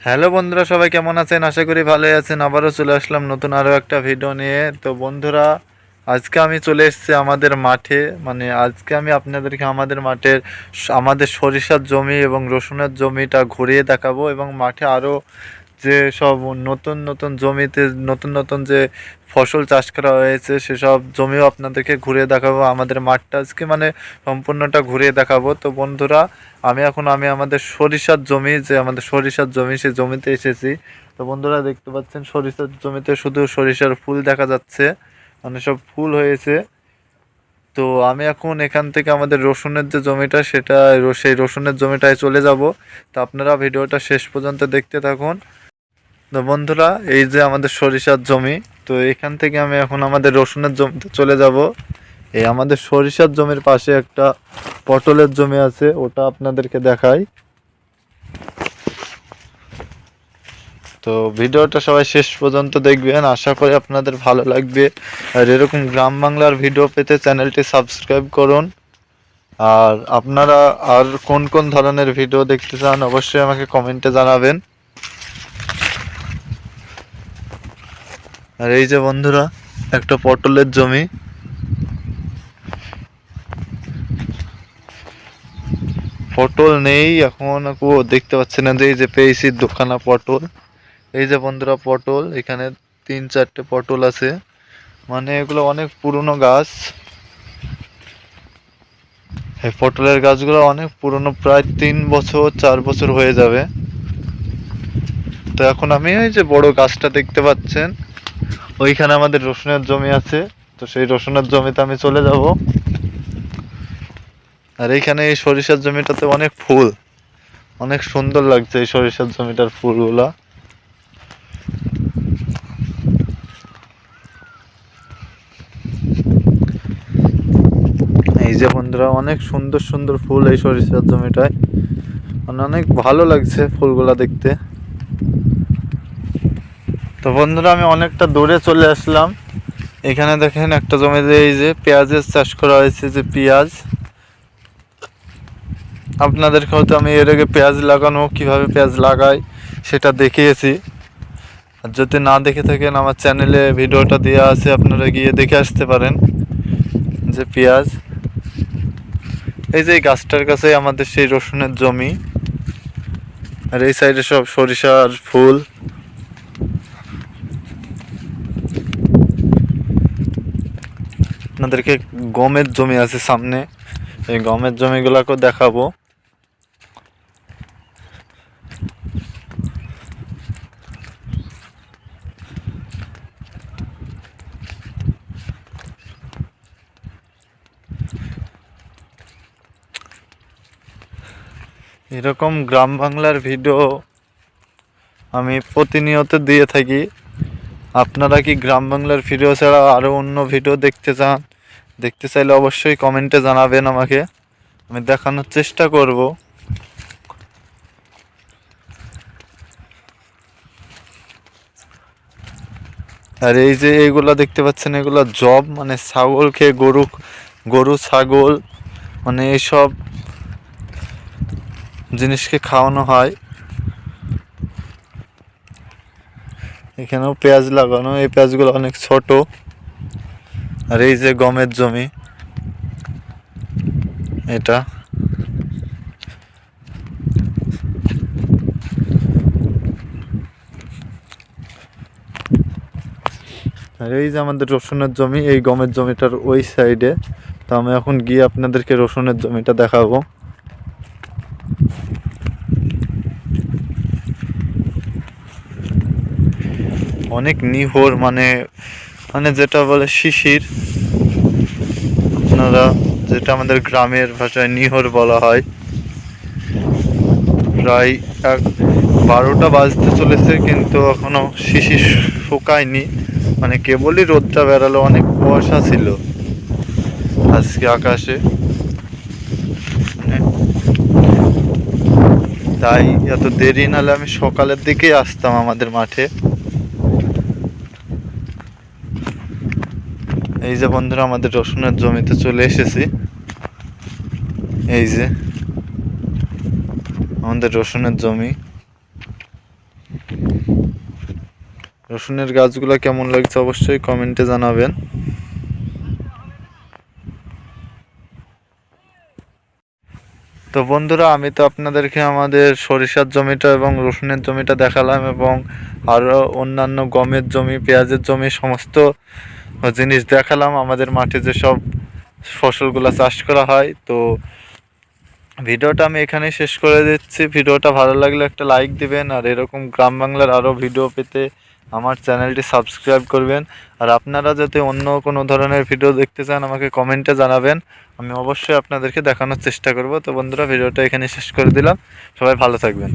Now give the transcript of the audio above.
Hello বন্ধুরা, সবাই কেমন আছেন? আশা করি ভালোই আছেন। আবারও চলে আসলাম নতুন আরও একটা ভিডিও নিয়ে। তো বন্ধুরা, আজকে আমি চলে এসেছি আমাদের মাঠে। মানে আজকে আমি আপনাদেরকে আমাদের মাঠের আমাদের সরিষার জমি এবং রসুনের জমিটা ঘুরিয়ে দেখাবো এবং মাঠে আরও যে সব নতুন নতুন জমিতে, নতুন নতুন যে ফসল চাষ করা হয়েছে, সেসব জমিও আপনাদেরকে ঘুরিয়ে দেখাবো, আমাদের মাঠটা আজকে মানে সম্পূর্ণটা ঘুরিয়ে দেখাবো। তো বন্ধুরা, আমি এখন, আমি আমাদের সরিষার জমি, যে আমাদের সরিষার জমি, সেই জমিতে এসেছি। তো বন্ধুরা, দেখতে পাচ্ছেন সরিষার জমিতে শুধু সরিষার ফুল দেখা যাচ্ছে মানে সব ফুল হয়েছে। তো আমি এখন এখান থেকে আমাদের রসুনের যে জমিটা সেটা সেই রসুনের জমিটায় চলে যাব। তো আপনারা ভিডিওটা শেষ পর্যন্ত দেখতে থাকুন। তো বন্ধুরা, এই যে আমাদের সরিষার জমি, তো এখান থেকে আমি এখন আমাদের রসুনের জমিতে চলে যাব। এই আমাদের সরিষার জমির পাশে একটা পটলের জমি আছে, ওটা আপনাদেরকে দেখাই। তো ভিডিওটা সবাই শেষ পর্যন্ত দেখবেন, আশা করি আপনাদের ভালো লাগবে। আর এরকম গ্রাম বাংলার ভিডিও পেতে চ্যানেলটি সাবস্ক্রাইব করুন। আর আপনারা আর কোন কোন ধরনের ভিডিও দেখতে চান, অবশ্যই আমাকে কমেন্টে জানাবেন। আর এই যে বন্ধুরা, একটা পটলের জমি। পটল নেই, এখন দেখতে পাচ্ছি না যে এই যে পেয়েছি দুখানা পটল। এই যে বন্ধুরা, পটল, এখানে তিন চারটে পটল আছে। মানে এগুলো অনেক পুরনো গাছ। এই পটলের গাছগুলো অনেক পুরনো, প্রায় তিন বছর, চার বছর হয়ে যাবে। তো এখন আমি ওই যে বড় গাছটা দেখতে পাচ্ছেন ওইখানে আমাদের রসুনের জমি আছে, তো সেই রসুনের জমিতে আমি চলে যাব। আর এইখানে এই সরিষার জমিটাতে অনেক ফুল, অনেক সুন্দর লাগছে এই সরিষার জমিটার ফুলগুলা। এই যে বন্ধুরা, অনেক সুন্দর সুন্দর ফুল এই সরিষার জমিটায়। মানে অনেক ভালো লাগছে ফুলগুলা দেখতে। তো বন্ধুরা, আমি অনেকটা দূরে চলে আসলাম। এখানে দেখেন একটা জমিতে এই যে পেঁয়াজের চাষ করা হয়েছে, যে পেঁয়াজ। আপনাদেরকে হয়তো আমি এর আগে পেঁয়াজ লাগানো, কীভাবে পেঁয়াজ লাগাই সেটা দেখিয়েছি। আর যদি না দেখে থাকেন, আমার চ্যানেলে ভিডিওটা দেওয়া আছে, আপনারা গিয়ে দেখে আসতে পারেন, যে পেঁয়াজ। এই যে গাছটার কাছে আমাদের সেই রসুনের জমি। আর এই সাইডে সব সরিষার ফুল। আপনাদেরকে গমের জমি আছে সামনে। এই গমের জমিগুলোকেও দেখাবো। এরকম গ্রাম বাংলার ভিডিও আমি প্রতিনিয়ত দিয়ে থাকি। আপনারা কি গ্রাম বাংলার ভিডিও ছাড়া আরও অন্য ভিডিও দেখতে চান? দেখতে চাইলে অবশ্যই কমেন্টে জানাবেন আমাকে। আমি দেখানোর চেষ্টা করব। আর এই যে এইগুলা দেখতে পাচ্ছেন, এগুলা জব মানে ছাগল খেয়ে গরু গরু, ছাগল মানে এইসব জিনিসকে খাওয়ানো হয়। এখানেও পেঁয়াজ লাগানো, এই পেঁয়াজগুলো অনেক ছোট। আর এই যে গমের জমি, এটা। আর এই যে আমাদের রসুনের জমি, এই গমের জমিটার ওই সাইডে তো আমি এখন গিয়ে আপনাদেরকে রসুনের জমিটা দেখাবো। অনেক নিহর মানে মানে যেটা বলে শিশির আপনারা যেটা আমাদের গ্রামের ভাষায় নিহর বলা হয়। প্রায় এক বারোটা বাজতে চলেছে, কিন্তু এখনও শিশির শুকায়নি। মানে কেবলই রোদটা বেরালো অনেক কুয়াশা ছিল আজকে আকাশে। তাই এত দেরি নাহলে আমি সকালের দিকেই আসতাম আমাদের মাঠে। এই যে বন্ধুরা, আমাদের রসুনের জমিতে চলে এসেছি। এই যে আমাদের রসুনের জমি। রসুনের গাছগুলো কেমন লাগছে অবশ্যই কমেন্টে জানাবেন। তো বন্ধুরা, আমি তো আপনাদেরকে আমাদের সরিষার জমিটা এবং রসুনের জমিটা দেখালাম এবং আরও অন্যান্য গমের জমি, পেঁয়াজের জমি, সমস্ত জিনিস দেখালাম, আমাদের মাঠে যে সব ফসলগুলো চাষ করা হয়, তো ভিডিওটা আমি এখানেই শেষ করে দিচ্ছি। ভিডিওটা ভালো লাগলে একটা লাইক দিবেন, আর এরকম গ্রাম বাংলার আরও ভিডিও পেতে আমার চ্যানেলটি সাবস্ক্রাইব করবেন। আর আপনারা যাতে অন্য কোনো ধরনের ভিডিও দেখতে চান, আমাকে কমেন্টে জানাবেন। আমি অবশ্যই আপনাদেরকে দেখানোর চেষ্টা করব। তো বন্ধুরা, ভিডিওটা এখানে শেষ করে দিলাম। সবাই ভালো থাকবেন।